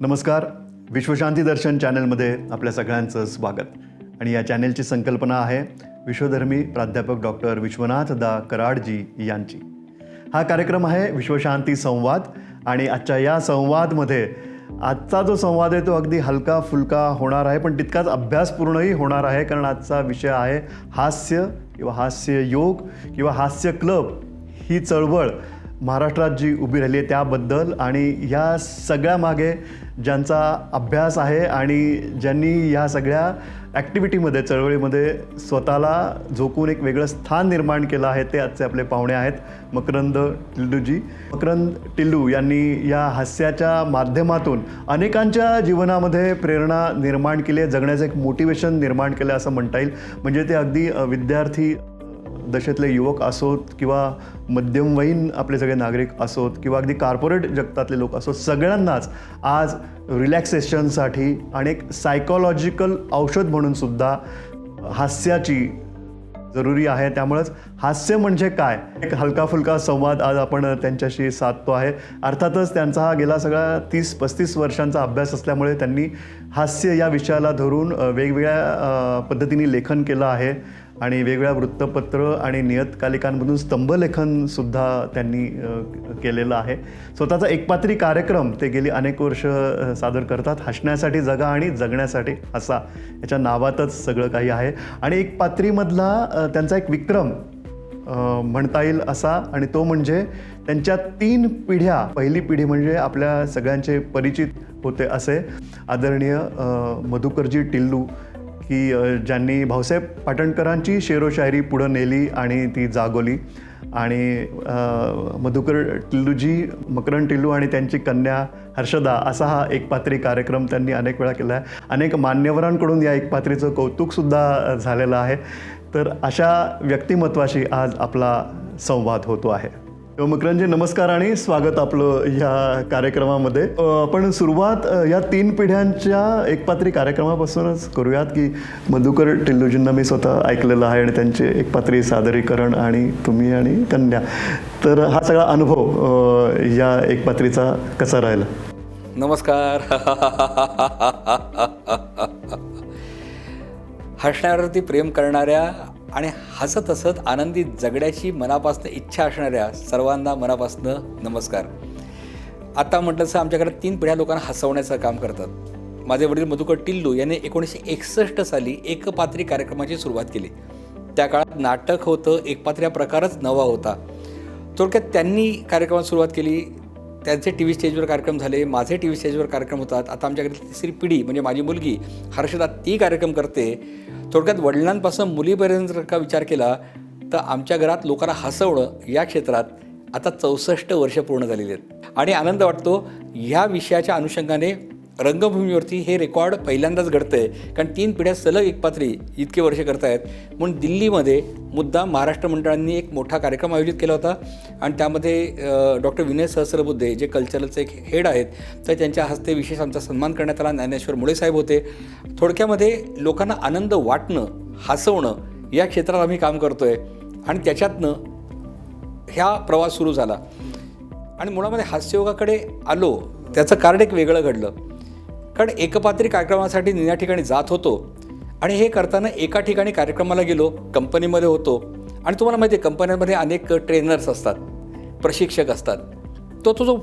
नमस्कार. विश्वशांती दर्शन चॅनलमध्ये आपल्या सगळ्यांचं स्वागत. आणि या चॅनेलची संकल्पना आहे विश्वधर्मी प्राध्यापक डॉक्टर विश्वनाथ दा कराडजी यांची. हा कार्यक्रम आहे विश्वशांती संवाद आणि आजच्या या संवादमध्ये आजचा जो संवाद आहे तो अगदी हलका फुलका होणार आहे पण तितकाच अभ्यासपूर्णही होणार आहे कारण आजचा विषय आहे हास्य किंवा हास्य योग किंवा हास्य क्लब ही चळवळ. महाराष्ट्रात जी उभी राहिली आहे त्याबद्दल आणि ह्या सगळ्यामागे ज्यांचा अभ्यास आहे आणि ज्यांनी ह्या सगळ्या ॲक्टिव्हिटीमध्ये चळवळीमध्ये स्वतःला झोकून एक वेगळं स्थान निर्माण केलं आहे ते आजचे आपले पाहुणे आहेत मकरंद टिल्लूजी. मकरंद टिल्लू यांनी या हास्याच्या माध्यमातून अनेकांच्या जीवनामध्ये प्रेरणा निर्माण केली आहे जगण्याचं एक मोटिवेशन निर्माण केलं असं म्हणता येईल. म्हणजे ते अगदी विद्यार्थी दशेतले युवक असोत किंवा मध्यमवयीन आपले सगळे नागरिक असोत किंवा अगदी कार्पोरेट जगतातले लोक असोत सगळ्यांनाच आज रिलॅक्सेशनसाठी आणि एक सायकोलॉजिकल औषध म्हणूनसुद्धा हास्याची जरुरी आहे. त्यामुळंच हास्य म्हणजे काय? एक हलका फुलका संवाद आज आपण त्यांच्याशी साधतो आहे. अर्थातच त्यांचा हा गेला सगळा तीस पस्तीस वर्षांचा अभ्यास असल्यामुळे त्यांनी हास्य या विषयाला धरून वेगवेगळ्या पद्धतीने लेखन केलं आहे. आणि वेगवेगळ्या वृत्तपत्र आणि नियतकालिकांमधून स्तंभलेखनसुद्धा त्यांनी केलेलं आहे. स्वतःचा एकपात्री कार्यक्रम ते गेली अनेक वर्ष सादर करतात. हसण्यासाठी जगा आणि जगण्यासाठी असा याच्या नावातच सगळं काही आहे. आणि एक पात्रीमधला त्यांचा एक विक्रम म्हणता येईल असा आणि तो म्हणजे त्यांच्या तीन पिढ्या. पहिली पिढी म्हणजे आपल्या सगळ्यांचे परिचित होते असे आदरणीय मधुकरजी टिल्लू की ज्यांनी भाऊसाहेब पाटणकरांची शेरोशायरी पुढं नेली आणि ती जागवली आणि मधुकर टिल्लूजी मकरन टिल्लू आणि त्यांची कन्या हर्षदा असा हा एकपात्री कार्यक्रम त्यांनी अनेक वेळा केला आहे. अनेक मान्यवरांकडून या एकपात्रीचं कौतुकसुद्धा झालेलं आहे. तर अशा व्यक्तिमत्वाशी आज आपला संवाद होतो आहे. मकरंजी नमस्कार आणि स्वागत आपलं ह्या कार्यक्रमामध्ये. आपण सुरुवात या तीन पिढ्यांच्या एकपात्री कार्यक्रमापासूनच करूयात की मधुकर टिल्लूजींना मी स्वतः ऐकलेलं आहे आणि त्यांचे एकपात्री सादरीकरण आणि तुम्ही आणि कन्या. तर हा सगळा अनुभव या एकपात्रीचा कसा राहिला? नमस्कार. हसण्यावरती प्रेम करणाऱ्या आणि हसत हसत आनंदी जगण्याची मनापासनं इच्छा असणाऱ्या सर्वांना मनापासनं नमस्कार. आता म्हटलं तसं आमच्या तीन पिढ्या लोकांना हसवण्याचं काम करतात. माझे वडील मधुकर टिल्लू यांनी एकोणीसशे एकसष्ट साली एकपात्री कार्यक्रमाची सुरुवात केली. त्या काळात नाटक होतं एकपात्री हा प्रकारच नवा होता. थोडक्यात त्यांनी कार्यक्रमात सुरुवात केली. त्यांचे टी व्ही स्टेजवर कार्यक्रम झाले माझे टी व्ही स्टेजवर कार्यक्रम होतात. आता आमच्याकडे तिसरी पिढी म्हणजे माझी मुलगी हर्षदा ती कार्यक्रम करते. थोडक्यात वडिलांपासून मुलीपर्यंत जर का विचार केला तर आमच्या घरात लोकांना हसवणं या क्षेत्रात आता चौसष्ट वर्ष पूर्ण झालेली आहेत. आणि आनंद वाटतो ह्या विषयाच्या अनुषंगाने रंगभूमीवरती हे रेकॉर्ड पहिल्यांदाच घडतं आहे कारण तीन पिढ्या सलग एकपात्री इतके वर्ष करतायत. म्हणून दिल्लीमध्ये मुद्दा महाराष्ट्र मंडळांनी एक मोठा कार्यक्रम आयोजित केला होता. आणि त्यामध्ये डॉक्टर विनय सहस्रबुद्धे जे कल्चरलचे एक हेड आहेत तर त्यांच्या हस्ते विशेष आमचा सन्मान करण्यात आला. ज्ञानेश्वर मुळे साहेब होते. थोडक्यामध्ये लोकांना आनंद वाटणं हसवणं या क्षेत्रात आम्ही काम करतो आहे आणि त्याच्यातनं ह्या प्रवास सुरू झाला. आणि मुळामध्ये हास्ययोगाकडे आलो त्याचं कारण एक वेगळं घडलं. कारण एकपात्री कार्यक्रमासाठी मी या ठिकाणी जात होतो. आणि हे करताना एका ठिकाणी कार्यक्रमाला गेलो कंपनीमध्ये होतो. आणि तुम्हाला माहिती आहे कंपन्यांमध्ये अनेक ट्रेनर्स असतात प्रशिक्षक असतात. तो तो जो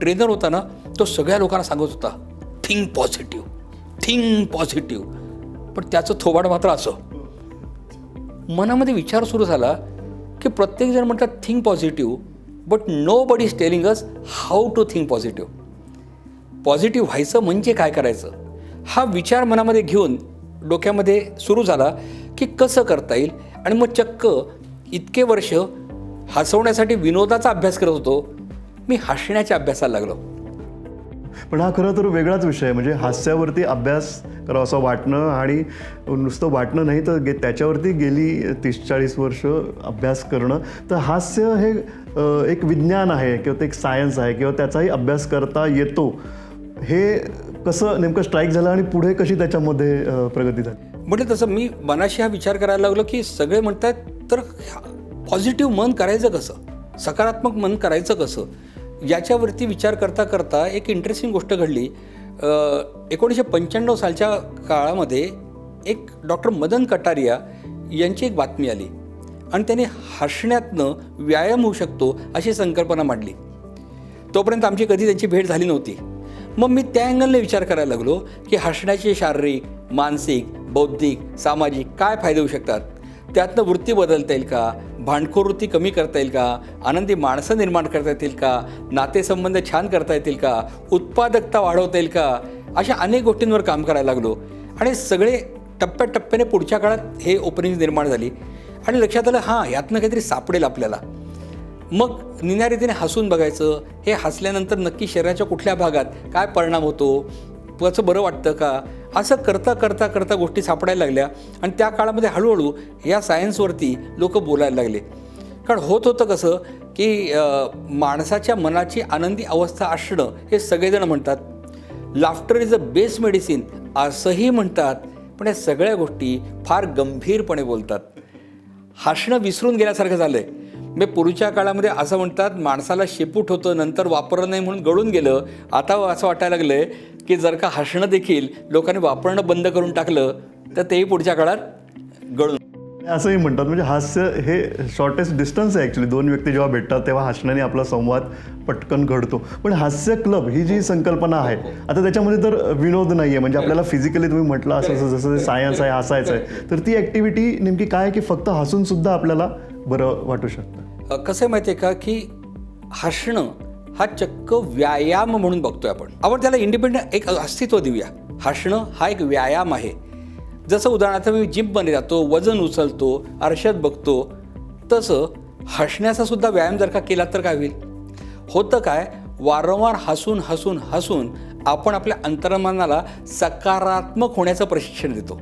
ट्रेनर होता ना तो सगळ्या लोकांना सांगत होता थिंक पॉझिटिव्ह थिंक पॉझिटिव्ह पण त्याचं थोबाड मात्र असं. मनामध्ये विचार सुरू झाला की प्रत्येकजण म्हणतात think positive but nobody is telling us how to think positive positive व्हायचं म्हणजे काय करायचं? हा विचार मनामध्ये घेऊन डोक्यामध्ये सुरू झाला की कसं करता येईल? आणि मग चक्क इतके वर्ष हसवण्यासाठी विनोदाचा अभ्यास करत होतो. मी हसण्याच्या अभ्यासाला लागलो. पण हा खरं तर वेगळाच विषय आहे. म्हणजे हास्यावरती अभ्यास करावा असं वाटणं आणि नुसतं वाटणं नाही तर गे त्याच्यावरती गेली तीस चाळीस वर्ष अभ्यास करणं. तर हास्य हे एक विज्ञान आहे किंवा ते एक सायन्स आहे किंवा त्याचाही अभ्यास करता येतो. हे कसं नेमकं स्ट्राईक झालं आणि पुढे कशी त्याच्यामध्ये प्रगती झाली? म्हटलं तसं मी मनाशी हा विचार करायला लागलो की सगळे म्हणतात तर पॉझिटिव्ह मन करायचं कसं? सकारात्मक मन करायचं कसं? याच्यावरती विचार करता करता एक इंटरेस्टिंग गोष्ट घडली. एकोणीसशे पंच्याण्णव सालच्या काळामध्ये एक डॉक्टर मदन कटारिया यांची एक बातमी आली आणि त्यांनी हसण्यातनं व्यायाम होऊ शकतो अशी संकल्पना मांडली. तोपर्यंत आमची कधी त्यांची भेट झाली नव्हती. मग मी त्या अँगलने विचार करायला लागलो की हसण्याचे शारीरिक मानसिक बौद्धिक सामाजिक काय फायदे होऊ शकतात? त्यातनं वृत्ती बदलता येईल का? भांडखोर वृत्ती कमी करता येईल का? आनंदी माणसं निर्माण करता येतील का? नातेसंबंध छान करता येतील का? उत्पादकता वाढवता येईल का? अशा अनेक गोष्टींवर काम करायला लागलो. आणि सगळे टप्प्याटप्प्याने पुढच्या काळात हे ओपनिंग निर्माण झाली. आणि लक्षात आलं हां यातनं काहीतरी सापडेल आपल्याला. मग निनारीतीने हसून बघायचं हे हसल्यानंतर नक्की शरीराच्या कुठल्या भागात काय परिणाम होतो? त्याचं बरं वाटतं का? असं करता करता करता गोष्टी सापडायला लागल्या आणि त्या काळामध्ये हळूहळू या सायन्सवरती लोक बोलायला लागले. कारण होत होतं कसं की माणसाच्या मनाची आनंदी अवस्था असणं हे सगळेजण म्हणतात. Laughter is a best medicine असंही म्हणतात. पण या सगळ्या गोष्टी फार गंभीरपणे बोलतात. हसणं विसरून गेल्यासारखं झालं आहे म्हणजे पूर्वीच्या काळामध्ये असं म्हणतात माणसाला शेपूट होतं नंतर वापरलं नाही म्हणून गळून गेलं. आता असं वाटायला लागलं आहे की जर का हसणं देखील लोकांनी वापरणं बंद करून टाकलं तर तेही पुढच्या काळात गळून. असंही म्हणतात म्हणजे हास्य हे शॉर्टेस्ट डिस्टन्स आहे ॲक्च्युली दोन व्यक्ती जेव्हा भेटतात तेव्हा हसण्याने आपला संवाद पटकन घडतो. पण हास्य क्लब ही जी संकल्पना आहे आता त्याच्यामध्ये तर विनोद नाही आहे म्हणजे आपल्याला फिजिकली तुम्ही म्हटलं असं जसं जसं सायन्स आहे हसायचं आहे तर ती ॲक्टिव्हिटी नेमकी काय आहे की फक्त हसून सुद्धा आपल्याला बरं वाटू शकतं. कसं आहे माहिती आहे का की हसणं हा चक्क व्यायाम म्हणून बघतोय आपण. आपण त्याला इंडिपेंडंट एक अस्तित्व देऊया. हसणं हा एक व्यायाम आहे. जसं उदाहरणार्थ मी जिममध्ये जातो वजन उचलतो आरशात बघतो तसं हसण्याचा सुद्धा व्यायाम जर का केला तर काय होईल? होतं काय? वारंवार हसून हसून हसून आपण आपल्या अंतर्मनाला सकारात्मक होण्याचं प्रशिक्षण देतो.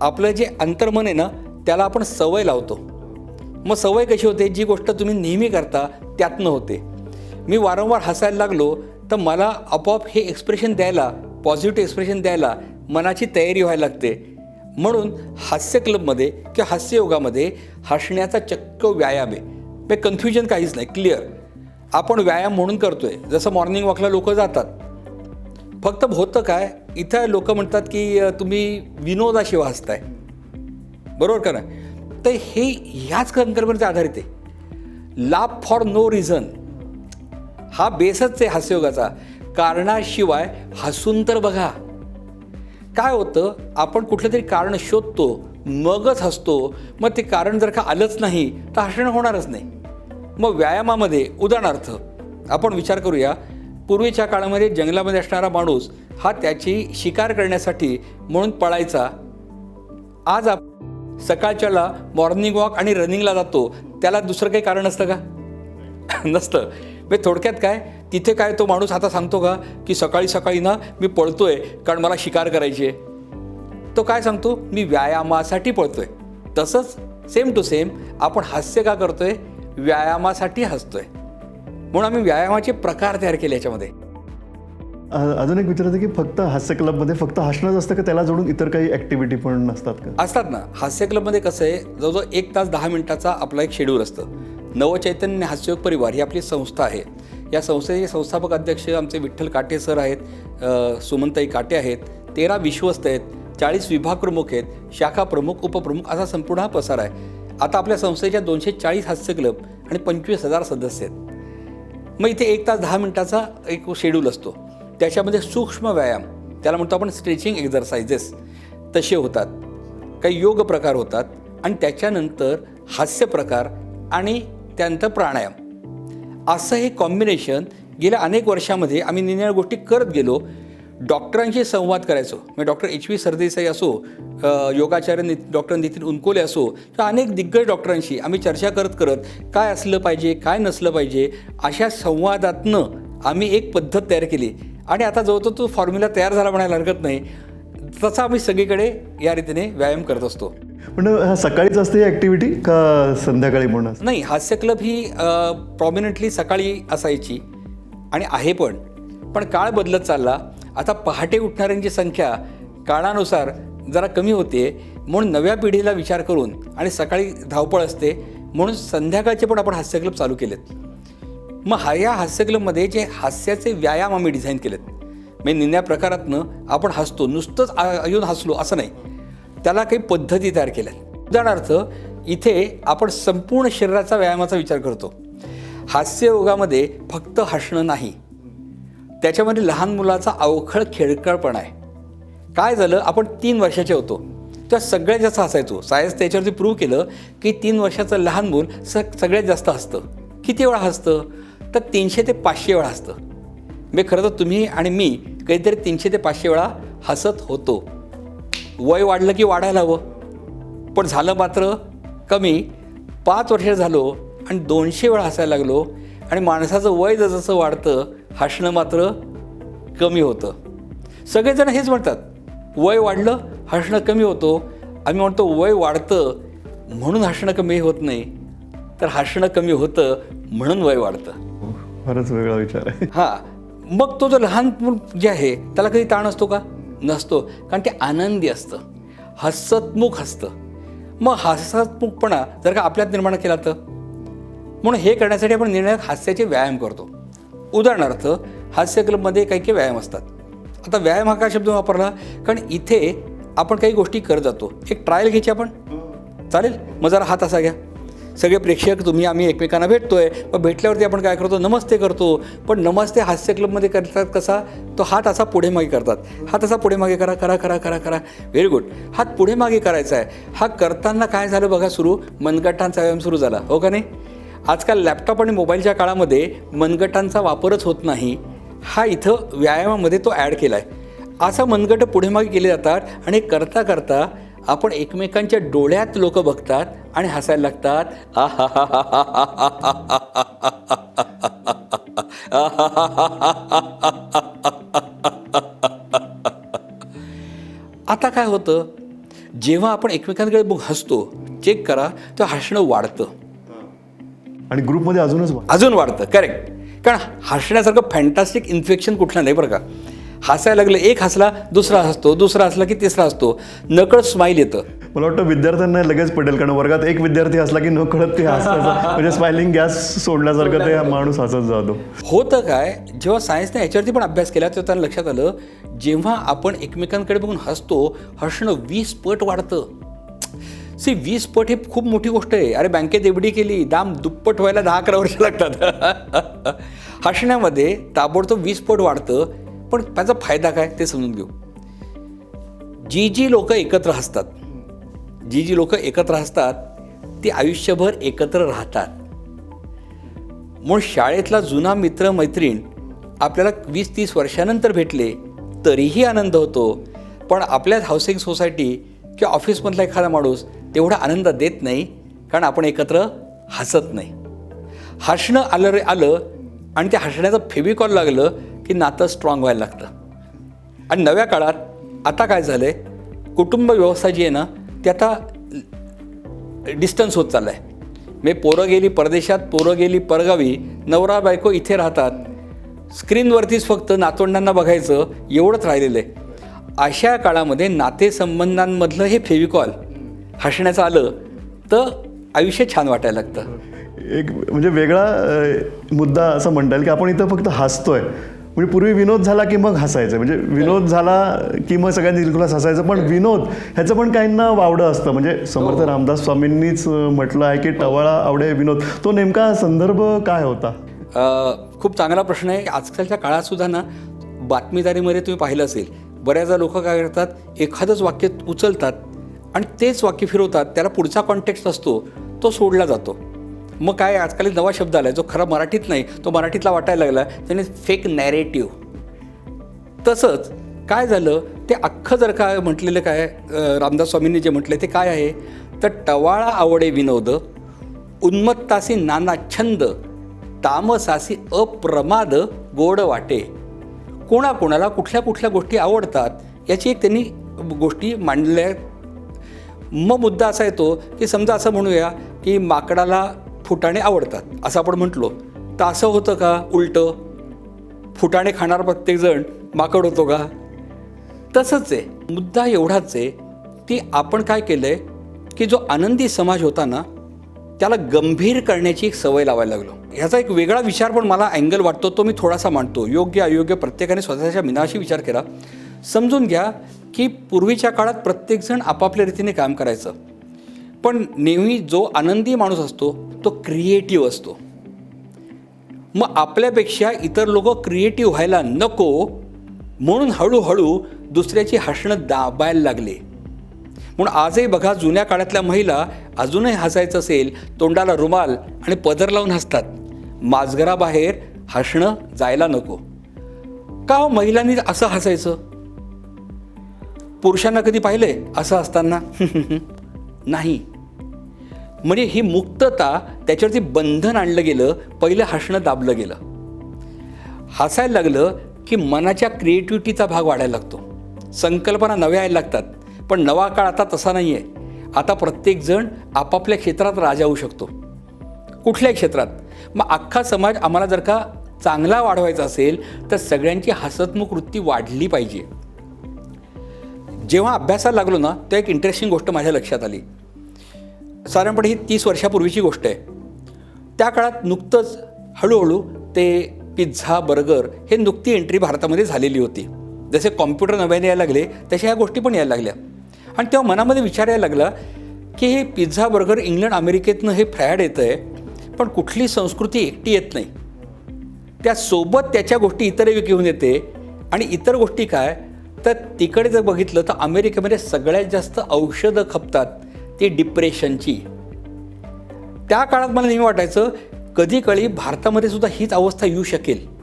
आपलं जे अंतर्मन आहे ना त्याला आपण सवय लावतो. मग सवय कशी होते? जी गोष्ट तुम्ही नेहमी करता त्यातनं होते. मी वारंवार हसायला लागलो तर मला आपोआप हे एक्सप्रेशन द्यायला पॉझिटिव्ह एक्सप्रेशन द्यायला मनाची तयारी व्हायला लागते. म्हणून हास्य क्लबमध्ये किंवा हास्ययोगामध्ये हसण्याचा चक्क व्यायाम आहे. म्हणजे मग कन्फ्युजन काहीच नाही क्लिअर आपण व्यायाम म्हणून करतो आहे जसं मॉर्निंग वॉकला लोक जातात. फक्त होतं काय? इथं लोक म्हणतात की तुम्ही विनोदाशिवाय हसताय. बरोबर का नाही? तर हे ह्याच संकल्पनेच्या आधारित आहे. लाभ फॉर नो रिझन हा बेसच आहे हास्ययोगाचा. कारणाशिवाय हसून तर बघा. काय होतं? आपण कुठलं तरी कारण शोधतो मगच हसतो मग ते कारण जर का आलंच नाही तर हसणं होणारच नाही. मग व्यायामामध्ये उदाहरणार्थ आपण विचार करूया पूर्वीच्या काळामध्ये जंगलामध्ये असणारा माणूस हा त्याची शिकार करण्यासाठी म्हणून पळायचा. आज आप सकाळच्याला मॉर्निंग वॉक आणि रनिंगला जातो. त्याला दुसरं काही कारण असतं का? नसतं. म्हणजे थोडक्यात काय? तिथे काय तो माणूस आता सांगतो का की सकाळी सकाळी ना मी पळतोय कारण मला शिकार करायची आहे. तो काय सांगतो? मी व्यायामासाठी पळतोय. तसंच सेम टू सेम आपण हास्य का करतोय? व्यायामासाठी हसतोय. म्हणून आम्ही व्यायामाचे प्रकार तयार केले याच्यामध्ये. अजून एक विचारायचं की फक्त हास्य क्लबमध्ये फक्त हसणंच असतं का त्याला जोडून इतर काही ॲक्टिव्हिटी पण असतात का? असतात ना. हास्य क्लबमध्ये कसं आहे जवळजवळ एक तास दहा मिनिटाचा आपला एक शेड्यूल असतं. नवचैतन्य हास्ययोग परिवार ही आपली संस्था आहे. या संस्थेचे संस्थापक अध्यक्ष आमचे विठ्ठल काटे सर आहेत सुमंताई काटे आहेत तेरा विश्वस्त आहेत चाळीस विभाग प्रमुख आहेत शाखा प्रमुख उपप्रमुख असा संपूर्ण हा पसार आहे. आता आपल्या संस्थेच्या दोनशे चाळीस हास्य क्लब आणि पंचवीस हजार सदस्य आहेत. मग इथे एक तास दहा मिनिटाचा एक शेड्यूल असतो. त्याच्यामध्ये सूक्ष्म व्यायाम त्याला म्हणतो आपण स्ट्रेचिंग एक्झरसाइजेस तसे होतात. काही योग प्रकार होतात आणि त्याच्यानंतर हास्य प्रकार आणि त्यानंतर प्राणायाम. असं हे कॉम्बिनेशन गेल्या अनेक वर्षामध्ये आम्ही निरनिळ्या गोष्टी करत गेलो. डॉक्टरांशी संवाद करायचो. म्हणजे डॉक्टर एच व्ही सरदेसाई असो योगाचार्य नि डॉक्टर नितीन उनकोले असो किंवा अनेक दिग्गज डॉक्टरांशी आम्ही चर्चा करत करत काय असलं पाहिजे काय नसलं पाहिजे अशा संवादातनं आम्ही एक पद्धत तयार केली. आणि आता जवळजवळ तो फॉर्म्युला तयार झाला म्हणायला हरकत नाही तसा आम्ही सगळीकडे या रीतीने व्यायाम करत असतो. पण सकाळीच असते ही ॲक्टिव्हिटी का संध्याकाळी म्हणून? नाही हास्य क्लब ही प्रॉमिनंटली सकाळी असायची आणि आहे पण. पण काळ बदलत चालला. आता पहाटे उठणाऱ्यांची संख्या काळानुसार जरा कमी होते. म्हणून नव्या पिढीला विचार करून आणि सकाळी धावपळ असते. म्हणून संध्याकाळचे पण आपण हास्य क्लब चालू केलेत. मग हा या हास्य क्लबमध्ये जे हास्याचे व्यायाम आम्ही डिझाईन केलेत. म्हणजे निन्या प्रकारातनं आपण हसतो नुसतंच येऊन हसलो असं नाही. त्याला काही पद्धती तयार केल्या आहेत. उदाहरणार्थ इथे आपण संपूर्ण शरीराचा व्यायामाचा विचार करतो. हास्ययोगामध्ये फक्त हसणं नाही. त्याच्यामध्ये लहान मुलाचा अवखळ खेळकळपणा आहे. काय झालं? आपण तीन वर्षाचे होतो. तेव्हा सगळ्यात जास्त हसायचो. सायन्स त्याच्यावरती प्रूव्ह केलं की तीन वर्षाचं लहान मूल स सगळ्यात जास्त हसतं. किती वेळा हसतं? तर तीनशे ते पाचशे वेळा हसतं. म्हणजे खरं तर तुम्ही आणि मी काहीतरी तीनशे ते पाचशे वेळा हसत होतो. वय वाढलं की वाढायला हवं. पण झालं मात्र कमी. पाच वर्ष झालो आणि दोनशे वेळा हसायला लागलो आणि माणसाचं वय जसं वाढतं हसणं मात्र कमी होतं. सगळेजण हेच म्हणतात वय वाढलं हसणं कमी होतो. आम्ही म्हणतो वय वाढतं म्हणून हसणं कमी होत नाही. तर हसणं कमी होतं म्हणून वय वाढतं. फारच वेगळा विचार आहे. हां मग तो जो लहान मूल जे आहे त्याला कधी ताण असतो का? नसतो कारण ते आनंदी असतं. हसतमुख असतं. मग हसतमुखपणा जर का आपल्यात निर्माण केला तर? म्हणून हे करण्यासाठी आपण निर्णायक हास्याचे व्यायाम करतो. उदाहरणार्थ हास्य क्लबमध्ये काही काही व्यायाम असतात. आता व्यायाम हा काय शब्द वापरला? कारण इथे आपण काही गोष्टी करत जातो. एक ट्रायल घ्यायची आपण? चालेल? मग जरा हात असा घ्या. सगळे प्रेक्षक तुम्ही आम्ही एकमेकांना भेटतोय. मग भेटल्यावरती आपण काय करतो? नमस्ते करतो. पण नमस्ते हास्य क्लबमध्ये करतात कसा? तो हात असा पुढे मागे करतात. हात असा पुढे मागे करा करा करा करा करा. व्हेरी गुड हात पुढे मागे करायचा आहे. हा करताना काय झालं बघा सुरू? मनगटांचा व्यायाम सुरू झाला. हो का नाही? आजकाल लॅपटॉप आणि मोबाईलच्या काळामध्ये मनगटांचा वापरच होत नाही. हा इथं व्यायामामध्ये तो ॲड केला आहे असा मनगट पुढे मागे केले जातात आणि करता करता आपण एकमेकांच्या डोळ्यात लोक बघतात आणि हसायला लागतात आता काय होतं जेव्हा आपण एकमेकांकडे बघ हसतो चेक करा तर हसणं वाढतं आणि ग्रुपमध्ये अजूनच अजून वाढतं करेक्ट कारण हसण्यासारखं फॅन्टास्टिक इन्फेक्शन कुठलं नाही बरं का हसायला लागलं एक हसला दुसरा हसतो दुसरा हसला की तिसरा हसतो. नकळत स्माईल येतं. मला वाटतं विद्यार्थ्यांना लगेच पटेल कारण वर्गात एक विद्यार्थी असला की न कळत ते हसण्याचं म्हणजे स्माइलिंग गॅस सोडल्यासारखं ते माणूस हसत जातो. होतं काय जेव्हा सायन्सने याच्यावरती पण अभ्यास केला तेव्हा त्यांना लक्षात आलं जेव्हा आपण एकमेकांकडे बघून हसतो हसणं वीस पट वाढतं. सी वीस पट ही खूप मोठी गोष्ट आहे. अरे बँकेत एवढी केली दाम दुप्पट व्हायला दहा अकरा वर्ष लागतात. हसण्यामध्ये ताबडतोब वीस पट वाढतं. पण त्याचा फायदा काय ते समजून घेऊ. जी जी लोक एकत्र हसतात जी जी लोक एकत्र हसतात ती आयुष्यभर एकत्र राहतात. म्हणून शाळेतला जुना मित्र मैत्रीण आपल्याला वीस तीस वर्षानंतर भेटले तरीही आनंद होतो. पण आपल्याच हाऊसिंग सोसायटी किंवा ऑफिसमधला एखादा माणूस तेवढा आनंद देत नाही कारण आपण एकत्र हसत नाही. हसणं आलं रे आलं आणि त्या हसण्याचं फेविकॉल लागलं की नातं स्ट्रॉंग व्हायला लागतं. आणि नव्या काळात आता काय झालं आहे कुटुंब व्यवस्था जी आहे ना ती आता डिस्टन्स होत चाललं आहे म्हणजे पोरं गेली परदेशात पोरं गेली परगावी नवरा बायको इथे राहतात. स्क्रीनवरतीच फक्त नातवंडांना बघायचं एवढंच राहिलेलं आहे. अशा काळामध्ये नातेसंबंधांमधलं हे फेविकॉल हसण्याचं आलं तर आयुष्य छान वाटायला लागतं. एक म्हणजे वेगळा मुद्दा असं म्हणता येईल की आपण इथं फक्त हसतोय. म्हणजे पूर्वी विनोद झाला की मग हसायचं. म्हणजे विनोद झाला की मग सगळ्यांनी दिलखुलास हसायचं. पण विनोद ह्याचं पण काहींना वावडं असतं. म्हणजे समर्थ रामदास स्वामींनीच म्हटलं आहे की टवाळा आवडे विनोद. तो नेमका संदर्भ काय होता? अ, खूप चांगला प्रश्न आहे. आजकालच्या काळात सुद्धा ना बातमीदारीमध्ये तुम्ही पाहिलं असेल बऱ्याचदा लोक काय करतात एखादंच वाक्य उचलतात आणि तेच वाक्य फिरवतात. त्याला पुढचा कॉन्टेक्स्ट असतो तो सोडला जातो. मग काय आजकाल एक नवा शब्द आला जो खरा मराठीत नाही तो मराठीतला वाटायला लागला त्याने फेक नॅरेटिव्ह तसंच काय झालं ते अख्खं जर काय म्हटलेलं काय रामदास स्वामींनी जे म्हटलं ते काय आहे? तर टवाळा आवडे विनोद उन्मत्तासी नाना छंद तामसासी अप्रमाद गोड वाटे. कोणाकोणाला कुठल्या कुठल्या गोष्टी आवडतात याची एक त्यांनी गोष्टी मांडल्या. मग मुद्दा असा येतो की समजा असं म्हणूया की माकडाला फुटाणे आवडतात. असं आपण म्हटलो. तर असं होतं का? उलटं. फुटाणे खाणार प्रत्येकजण माकड होतो का? तसंच आहे. मुद्दा एवढाच आहे की आपण काय केलं आहे की जो आनंदी समाज होता ना त्याला गंभीर करण्याची एक सवय लावायला लागलो. ह्याचा एक वेगळा विचार पण मला अँगल वाटतो तो मी थोडासा मांडतो. योग्य अयोग्य प्रत्येकाने स्वतःच्या मिनाशी विचार केला. समजून घ्या की पूर्वीच्या काळात प्रत्येकजण आपापल्या रीतीने काम करायचं. पण नेहमी जो आनंदी माणूस असतो तो क्रिएटिव्ह असतो. मग आपल्यापेक्षा इतर लोक क्रिएटिव्ह व्हायला नको म्हणून हळूहळू दुसऱ्याची हसणं दाबायला लागले. म्हणून आजही बघा जुन्या काळातल्या महिला अजूनही हसायचं असेल तोंडाला रुमाल आणि पदर लावून हसतात. माजघराबाहेर हसणं जायला नको. का हो महिलांनी असं हसायचं? पुरुषांना कधी पाहिलंय असं असताना नाही. म्हणजे ही मुक्तता त्याच्यावरती बंधन आणलं गेलं पहिलं हसणं दाबलं गेलं. हसायला लागलं की मनाच्या क्रिएटिव्हिटीचा भाग वाढायला लागतो. संकल्पना नव्या यायला लागतात पण नवा काळ आता तसा नाही आहे आता प्रत्येकजण आपापल्या क्षेत्रात राजा होऊ शकतो. कुठल्याही क्षेत्रात. मग अख्खा समाज आम्हाला जर का चांगला वाढवायचा असेल तर सगळ्यांची हसतमुख वृत्ती वाढली पाहिजे. जेव्हा अभ्यासाला लागलो ना तेव्हा एक इंटरेस्टिंग गोष्ट माझ्या लक्षात आली. साधारणपणे ही तीस वर्षापूर्वीची गोष्ट आहे. त्या काळात नुकतंच हळूहळू ते पिझ्झा बर्गर हे नुकती एंट्री भारतामध्ये झालेली होती. जसे कॉम्प्युटर नव्याने यायला लागले तशा ह्या गोष्टी पण यायला लागल्या. आणि तेव्हा मनामध्ये विचार यायला लागला की हे पिझ्झा बर्गर इंग्लंड अमेरिकेतनं हे फ्रॅड येतं आहे पण कुठली संस्कृती एकटी येत नाही. त्यासोबत त्याच्या गोष्टी इतरही घेऊन येते आणि इतर गोष्टी काय? तर तिकडे जर बघितलं तर अमेरिकेमध्ये सगळ्यात जास्त औषधं खपतात. ती डिप्रेशनची. त्या काळात मला नेहमी वाटायचं कधी कळी भारतामध्ये सुद्धा हीच अवस्था येऊ शकेल.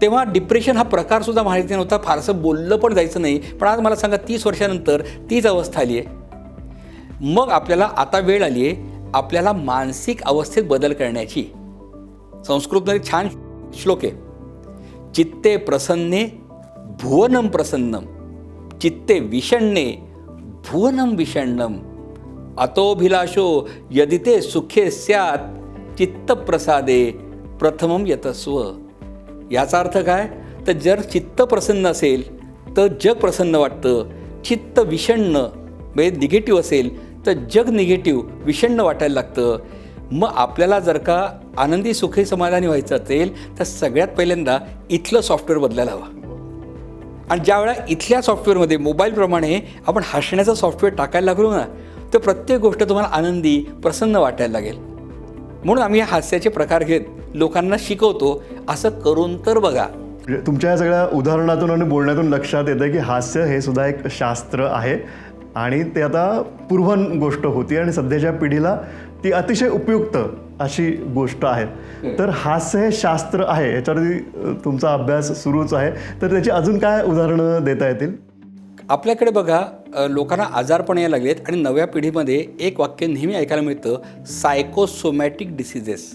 तेव्हा डिप्रेशन हा प्रकारसुद्धा माहिती नव्हता फारसं बोललं पण जायचं नाही. पण आज मला सांगा तीस वर्षानंतर तीच अवस्था आली आहे. मग आपल्याला आता वेळ आली आहे आपल्याला मानसिक अवस्थेत बदल करण्याची. संस्कृतमध्ये छान श्लोक आहे. चित्ते प्रसन्ने भुवनम प्रसन्नम चित्ते विषण्णे भुवनम विषण्णम। अतोभिलाषो यदि ते सुखे स्यात चित्तप्रसादे प्रथमम यतस्व। याचा अर्थ काय? तर जर चित्त प्रसन्न असेल तर जग प्रसन्न वाटतं। चित्त विषण्ण म्हणजे निगेटिव्ह असेल तर जग निगेटिव्ह विषण्ण वाटायला लागतं। मग आपल्याला जर का आनंदी सुखी समाधानी व्हायचं असेल तर सगळ्यात पहिल्यांदा इथलं सॉफ्टवेअर बदलायला हवं. आणि ज्यावेळेला इथल्या सॉफ्टवेअरमध्ये मोबाईलप्रमाणे आपण हसण्याचं सॉफ्टवेअर टाकायला लागलो ना तर प्रत्येक गोष्ट तुम्हाला आनंदी प्रसन्न वाटायला लागेल. म्हणून आम्ही या हास्याचे प्रकार घेत लोकांना शिकवतो असं करून तर बघा. म्हणजे तुमच्या या सगळ्या उदाहरणातून आणि बोलण्यातून लक्षात येतं की हास्य हे सुद्धा एक शास्त्र आहे. आणि ते आता पूर्वन गोष्ट होती आणि सध्याच्या पिढीला ती अतिशय उपयुक्त अशी गोष्ट आहे. तर हास्य हे शास्त्र आहे. याच्यावरती तुमचा अभ्यास सुरूच आहे. तर त्याची अजून काय उदाहरणं देता येतील? आपल्याकडे बघा लोकांना आजारपण यायला लागलेत आणि नव्या पिढीमध्ये एक वाक्य नेहमी ऐकायला मिळतं सायकोसोमॅटिक डिसिजेस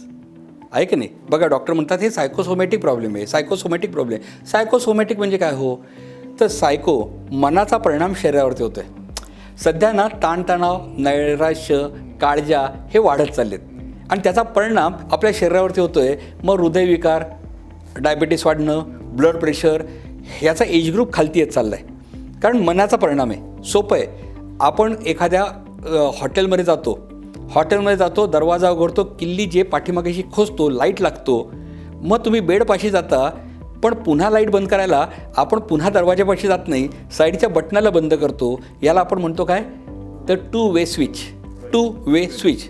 आहे की नाही? बघा डॉक्टर म्हणतात हे सायकोसोमॅटिक प्रॉब्लेम आहे. सायकोसोमॅटिक प्रॉब्लेम सायकोसोमॅटिक म्हणजे काय हो? तर सायको मनाचा परिणाम शरीरावरती होतो आहे सध्या ना ताणतणाव नैराश्य काळजा हे वाढत चाललेत. आणि त्याचा परिणाम आपल्या शरीरावरती होतो आहे मग हृदयविकार डायबिटीस वाढणं ब्लड प्रेशर ह्याचा एज ग्रुप खालती येत चालला आहे कारण मनाचा परिणाम आहे. सोपं आहे. आपण एखाद्या हॉटेलमध्ये जातो. हॉटेलमध्ये जातो दरवाजा उघडतो किल्ली जे पाठीमागेशी खोचतो लाइट लागतो. मग तुम्ही बेडपाशी जाता पण पुन्हा लाइट बंद करायला आपण पुन्हा दरवाजापाशी जात नाही. साईडच्या बटनाला बंद करतो. याला आपण म्हणतो काय? तर two way switch two way switch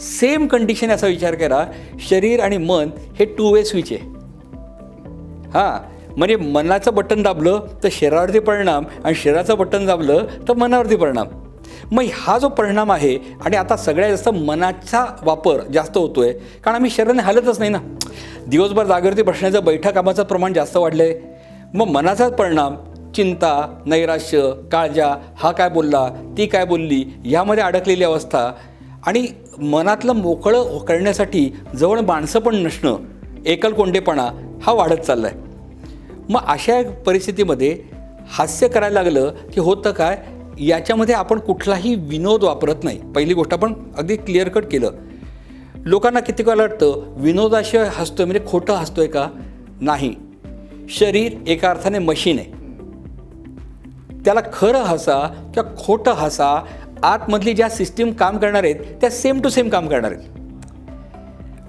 same condition असा विचार करा शरीर आणि मन हे टू वे स्विच आहे. हां म्हणजे मनाचं बटन दाबलं तर शरीरावरती परिणाम आणि शरीराचं बटन दाबलं तर मनावरती परिणाम. मग हा जो परिणाम आहे आणि आता सगळ्यात जास्त मनाचा वापर जास्त होतो आहे कारण आम्ही शरीराने हालतच नाही ना. दिवसभर जागेवरती बसण्याचं बैठक कामाचं प्रमाण जास्त वाढलं आहे मग मनाचाच परिणाम चिंता नैराश्य काळजा हा काय बोलला ती काय बोलली ह्यामध्ये अडकलेली अवस्था आणि मनातलं मोकळं करण्यासाठी जवळ माणसं पण नसणं एकलकोंडेपणा हा वाढत चालला आहे मग अशा परिस्थितीमध्ये हास्य करायला लागलं की होतं काय याच्यामध्ये आपण कुठलाही विनोद वापरत नाही. पहिली गोष्ट आपण अगदी क्लिअर कट केलं. लोकांना किती वेळा वाटतं विनोदाशिवाय हसतोय म्हणजे खोटं हसतोय का? नाही. शरीर एका अर्थाने मशीन आहे. त्याला खरं हसा किंवा खोटं हसा आतमधली ज्या सिस्टीम काम करणार आहेत त्या सेम टू सेम काम करणार आहेत.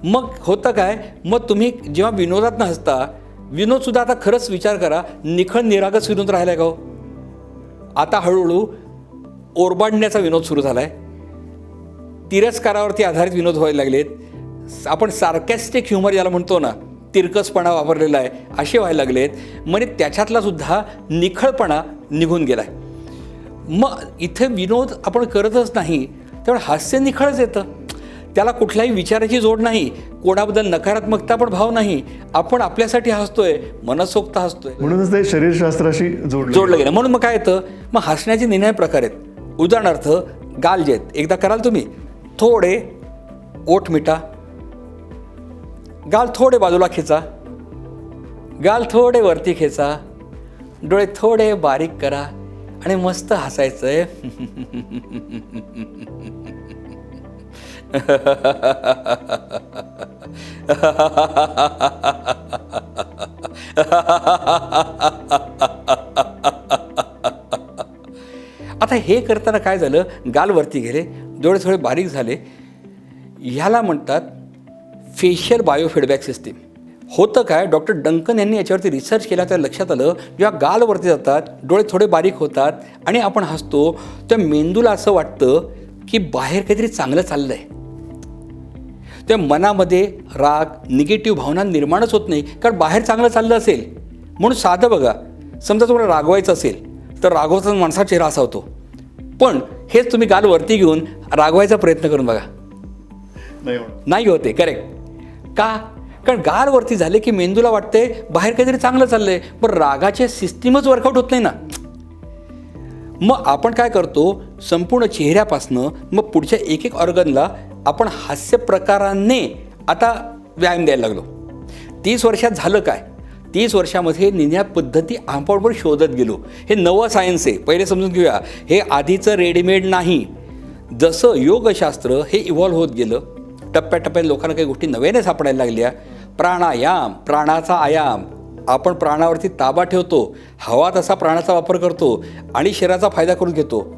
मग होतं काय? मग तुम्ही जेव्हा विनोदात हसता विनोदसुद्धा आता खरंच विचार करा निखळ निरागस विनोद राहिला का हो? आता हळूहळू ओरबाडण्याचा विनोद सुरू झाला आहे तिरस्कारावरती आधारित विनोद व्हायला लागलेत. आपण सार्कॅस्टिक ह्युमर ज्याला म्हणतो ना तिरकसपणा वापरलेला आहे असे व्हायला लागलेत. म्हणजे त्याच्यातला सुद्धा निखळपणा निघून गेला आहे मग इथे विनोद आपण करतच नाही त्यामुळे हास्य निखळच येतं. त्याला कुठल्याही विचाराची जोड नाही कोणाबद्दल नकारात्मकता पण भाव नाही आपण आपल्यासाठी हसतोय मनसोक्त हसतोय. म्हणूनच ते शरीरशास्त्राशी जोडलं जोडलं गेलं. म्हणून मग काय येतं? मग हसण्याचे निर्णय प्रकार आहेत. उदाहरणार्थ गाल जे आहेत एकदा कराल तुम्ही. थोडे ओठ मिठा गाल थोडे बाजूला खेचा. गाल थोडे वरती खेचा. डोळे थोडे बारीक करा. आणि मस्त हसायचंय. आता हे करताना काय झालं? गाल वरती गेले डोळे थोडे बारीक झाले. ह्याला म्हणतात फेशियल बायोफीडबॅक सिस्टीम होतं काय? डॉक्टर डंकन यांनी याच्यावरती रिसर्च केला त्या लक्षात आलं जेव्हा गाल वरती जातात डोळे थोडे बारीक होतात आणि आपण हसतो त्या मेंदूला असं वाटतं की बाहेर काहीतरी चांगलं चाललं आहे त्या मनामध्ये राग निगेटिव्ह भावना निर्माणच होत नाही कारण बाहेर चांगलं चाललं असेल. म्हणून साधं बघा समजा तुम्हाला रागवायचं असेल तर रागवता माणसाचा चेहरा असा होतो. पण हेच तुम्ही गाल वरती घेऊन रागवायचा प्रयत्न करून बघा. नाही होते करेक्ट का? कारण गाल वरती झाले की मेंदूला वाटते बाहेर काहीतरी चांगलं चाललंय. पण रागाचे सिस्टीमच वर्कआउट होत नाही ना? मग आपण काय करतो? संपूर्ण चेहऱ्यापासनं मग पुढच्या एक एक ऑर्गनला आपण हास्य प्रकाराने आता व्यायाम द्यायला लागलो. तीस वर्षात झालं काय? तीस वर्षामध्ये निन्या पद्धती आपण शोधत गेलो. हे नवं सायन्स आहे. पहिले समजून घेऊया. हे आधीचं रेडीमेड नाही. जसं योगशास्त्र हे इव्हॉल्व्ह होत गेलं टप्प्याटप्प्यात लोकांना काही गोष्टी नव्याने सापडायला लागल्या. प्राणायाम प्राणाचा आयाम. आपण प्राणावरती ताबा ठेवतो हवा तसा प्राणाचा वापर करतो आणि शरीराचा फायदा करून घेतो.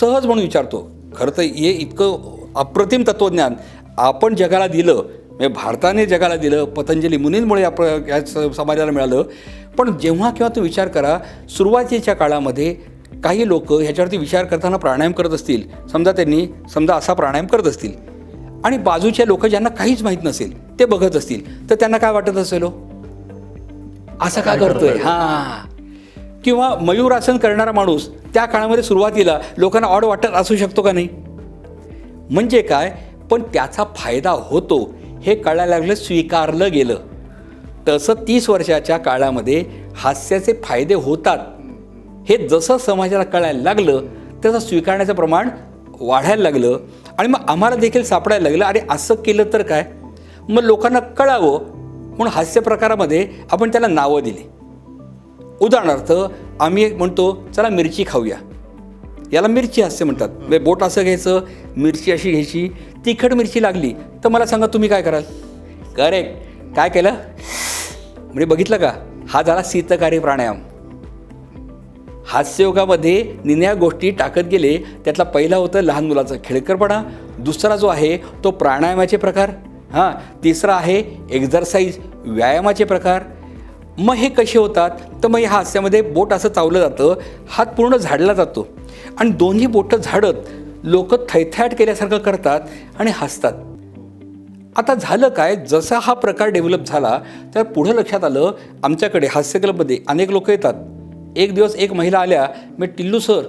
सहज म्हणून विचारतो खरं तर हे इतकं अप्रतिम तत्त्वज्ञान आपण जगाला दिलं म्हणजे भारताने जगाला दिलं पतंजली मुनींमुळे आप या स- समाजाला मिळालं पण जेव्हा केव्हा तो विचार करा सुरुवातीच्या काळामध्ये काही लोक ह्याच्यावरती विचार करताना प्राणायाम करत असतील. समजा त्यांनी समजा असा प्राणायाम करत असतील. आणि बाजूचे लोक ज्यांना काहीच माहीत नसेल ते बघत असतील तर त्यांना काय वाटत असेल हो? असं का करतोय? हां. किंवा मयूरासन करणारा माणूस त्या काळामध्ये सुरुवातीला लोकांना ऑड वाटत असू शकतो का नाही? म्हणजे काय? पण त्याचा फायदा होतो. हे कळायला लागलं स्वीकारलं गेलं. तसं तीस वर्षाच्या काळामध्ये हास्याचे फायदे होतात. हे जसं समाजाला कळायला लागलं तसं स्वीकारण्याचं प्रमाण वाढायला लागलं आणि मग आम्हाला देखील सापडायला लागलं. अरे असं केलं तर काय? मग लोकांना कळावं म्हणून हास्य प्रकारामध्ये आपण त्याला नावं दिली. उदाहरणार्थ आम्ही म्हणतो चला मिरची खाऊया. याला मिरची हास्य म्हणतात. म्हणजे बोट असं घ्यायचं मिरची अशी घ्यायची तिखट मिरची लागली तर मला सांगा तुम्ही काय कराल? करेक्ट काय केलं? म्हणजे बघितलं का? हा झाला शीतकारी प्राणायाम हास्ययोगामध्ये निन्या गोष्टी टाकत गेले त्यातला पहिला होतं लहान मुलाचा खेळकरपणा. दुसरा जो आहे तो प्राणायामाचे प्रकार. हां तिसरा आहे एक्झरसाईज व्यायामाचे प्रकार. मग हे कसे होतात? तर मग ह्या हास्यामध्ये बोट असं चावलं जातं हात पूर्ण झाडला जातो. आणि दोन्ही बोटं झाडत लोक थैथयाट केल्यासारखं करतात आणि हसतात. आता झालं काय? जसा हा प्रकार डेव्हलप झाला तर पुढं लक्षात आलं आमच्याकडे हास्य क्लबमध्ये अनेक लोक येतात. एक दिवस एक महिला आल्या मी टिल्लू सर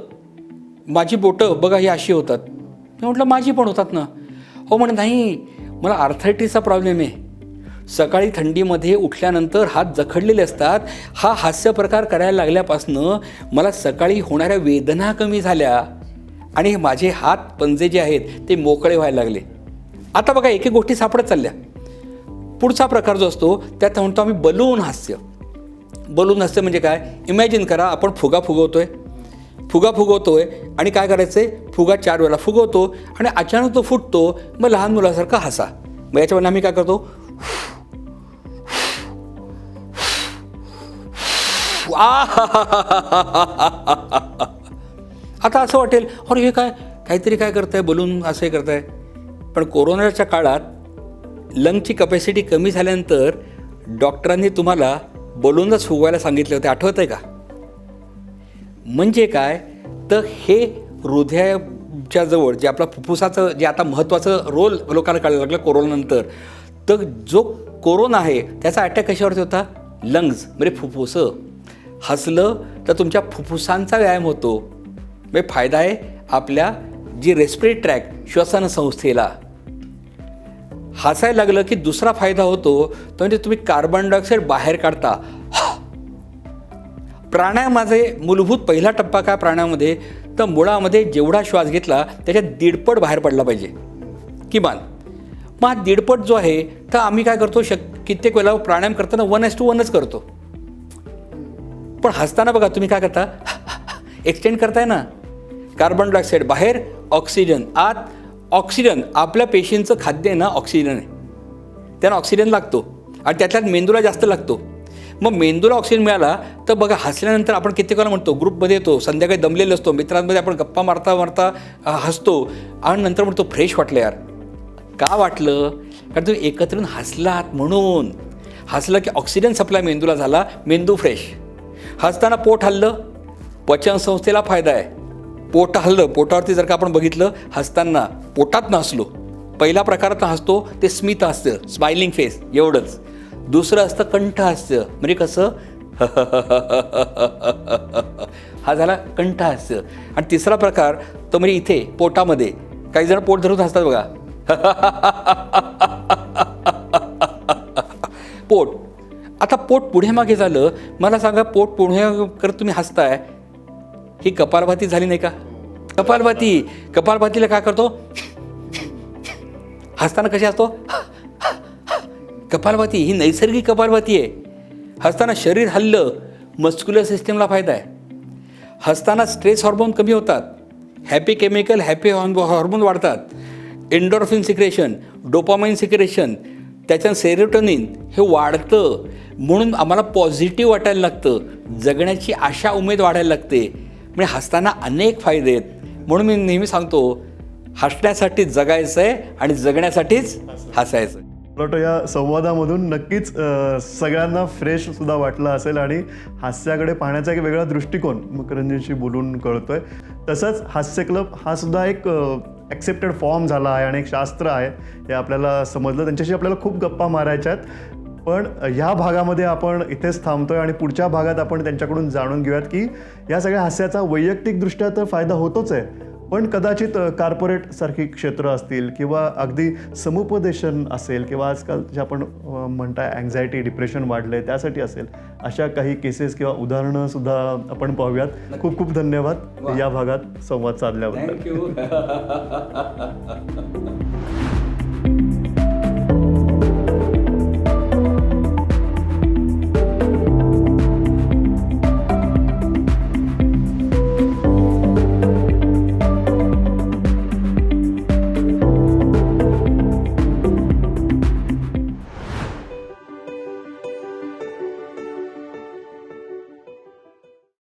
माझी बोटं बघा ही अशी होतात. मी म्हटलं माझी पण होतात ना. हो म्हणे नाही मला आर्थरायटिसचा प्रॉब्लेम आहे. सकाळी थंडीमध्ये उठल्यानंतर हात जखडलेले असतात. हा हास्य प्रकार करायला लागल्यापासनं मला सकाळी होणाऱ्या वेदना कमी झाल्या आणि माझे हात पंजे जे आहेत ते मोकळे व्हायला लागले. आता बघा एक एक गोष्टी सापडत चालल्या. पुढचा प्रकार जो असतो त्यात म्हणतो आम्ही बलून हास्य. बलून असते म्हणजे काय? इमॅजिन करा आपण फुगा फुगवतो आहे फुगा फुगवतो आहे आणि काय करायचं आहे फुगा चार वेळेला फुगवतो आणि अचानक तो फुटतो मग लहान मुलासारखा हसा. मग याच्यामध्ये आम्ही काय करतो? आता असं वाटेल अरे हे काय काहीतरी काय करताय बलून असं हे करताय पण कोरोनाच्या काळात लंगची कपॅसिटी कमी झाल्यानंतर डॉक्टरांनी तुम्हाला बलूनच फुगवायला सांगितले होते. आठवत आहे का? म्हणजे काय? तर हे हृदयाच्या जवळ जे आपला फुफ्फुसाचं जे आता महत्त्वाचं रोल लोकांना कळायला लागलं कोरोनानंतर तर जो कोरोना आहे त्याचा अटॅक कशावरती होता? लंग्ज म्हणजे फुफ्फुसं. हसलं तर तुमच्या फुफ्फुसांचा व्यायाम होतो. म्हणजे फायदा आहे आपल्या जी रेस्पिरेट ट्रॅक श्वसन संस्थेला हसायला लागलं की दुसरा फायदा होतो तो म्हणजे तुम्ही कार्बन डायऑक्साईड बाहेर काढता. प्राणायामाचे मूलभूत पहिला टप्पा काय प्राणायामध्ये? तर मुळामध्ये जेवढा श्वास घेतला त्याच्यात दीडपट बाहेर पडला पाहिजे. किमान. मग हा दीडपट जो आहे तर आम्ही काय करतो शक कित्येक वेळेला प्राणायाम करताना वन एस टू वनच करतो. पण हसताना बघा तुम्ही काय करता? एक्सटेंड करताय ना. कार्बन डायऑक्साईड बाहेर ऑक्सिजन आत ऑक्सिजन आपल्या पेशींचं खाद्य आहे ना ऑक्सिजन आहे. त्यांना ऑक्सिजन लागतो. आणि त्यातल्यात मेंदूला जास्त लागतो. मग मेंदूला ऑक्सिजन मिळाला तर बघा हसल्यानंतर आपण किती वेळा म्हणतो ग्रुपमध्ये येतो संध्याकाळी दमलेलो असतो मित्रांमध्ये आपण गप्पा मारता मारता हसतो. आणि नंतर म्हणतो फ्रेश वाटलं यार. का वाटलं? कारण तुम्ही एकत्र हसलात म्हणून. हसलं की ऑक्सिजन सप्लाय मेंदूला झाला मेंदू फ्रेश. हसताना पोट हल्लं. पचन संस्थेला फायदा आहे. पोट हल्लं पोटावरती जर का आपण बघितलं हसताना पोटात हसलो पहिला प्रकारात हसतो ते स्मित असतं स्माइलिंग फेस एवढंच. दुसरं असतं कंठ हास्य म्हणजे कसं? हा झाला कंठ हास्य. आणि तिसरा प्रकार तो म्हणजे इथे पोटामध्ये. काही जण पोट धरून हसतात बघा. पोट. आता पोट पुढे मागे झालं मला सांगा पोट पुढे करत तुम्ही हसताय? ही कपालभाती झाली नाही का? कपालभाती कपालभातीला काय करतो? हसताना कशी असतो कपालभाती ही नैसर्गिक कपालभाती आहे. हसताना शरीर हल्लं मस्क्युलर सिस्टमला फायदा आहे. हसताना स्ट्रेस हॉर्मोन कमी होतात. हॅपी केमिकल हॅपी हॉर्मोन वाढतात. एन्डॉर्फिन सिक्रेशन डोपामाइन सिक्रेशन त्याच्यानं सेरोटोनिन हे वाढतं. म्हणून आम्हाला पॉझिटिव्ह वाटायला लागतं. जगण्याची आशा उमेद वाढायला लागते. म्हणजे हसताना अनेक फायदे आहेत. म्हणून मी नेहमी सांगतो हसण्यासाठी जगायचं आहे आणि जगण्यासाठीच हसायचं आहे. मला वाटतं या संवादामधून नक्कीच सगळ्यांना फ्रेश सुद्धा वाटलं असेल आणि हास्याकडे पाहण्याचा एक वेगळा दृष्टिकोन मकरंजींशी बोलून कळतोय. तसंच हास्य क्लब हा सुद्धा एक ॲक्सेप्टेड फॉर्म झाला आहे आणि एक शास्त्र आहे. हे आपल्याला समजलं. त्यांच्याशी आपल्याला खूप गप्पा मारायच्या आहेत. पण ह्या भागामध्ये आपण इथेच थांबतोय आणि पुढच्या भागात आपण त्यांच्याकडून जाणून घेऊयात की या सगळ्या हास्याचा वैयक्तिकदृष्ट्या तर फायदा होतोच आहे पण कदाचित कार्पोरेट सारखी क्षेत्र असतील किंवा अगदी समुपदेशन असेल किंवा आजकाल जे आपण म्हणताय अँझायटी डिप्रेशन वाढलंय त्यासाठी असेल अशा काही केसेस किंवा उदाहरणं सुद्धा आपण पाहूयात. खूप खूप धन्यवाद या भागात संवाद साधल्याबद्दल.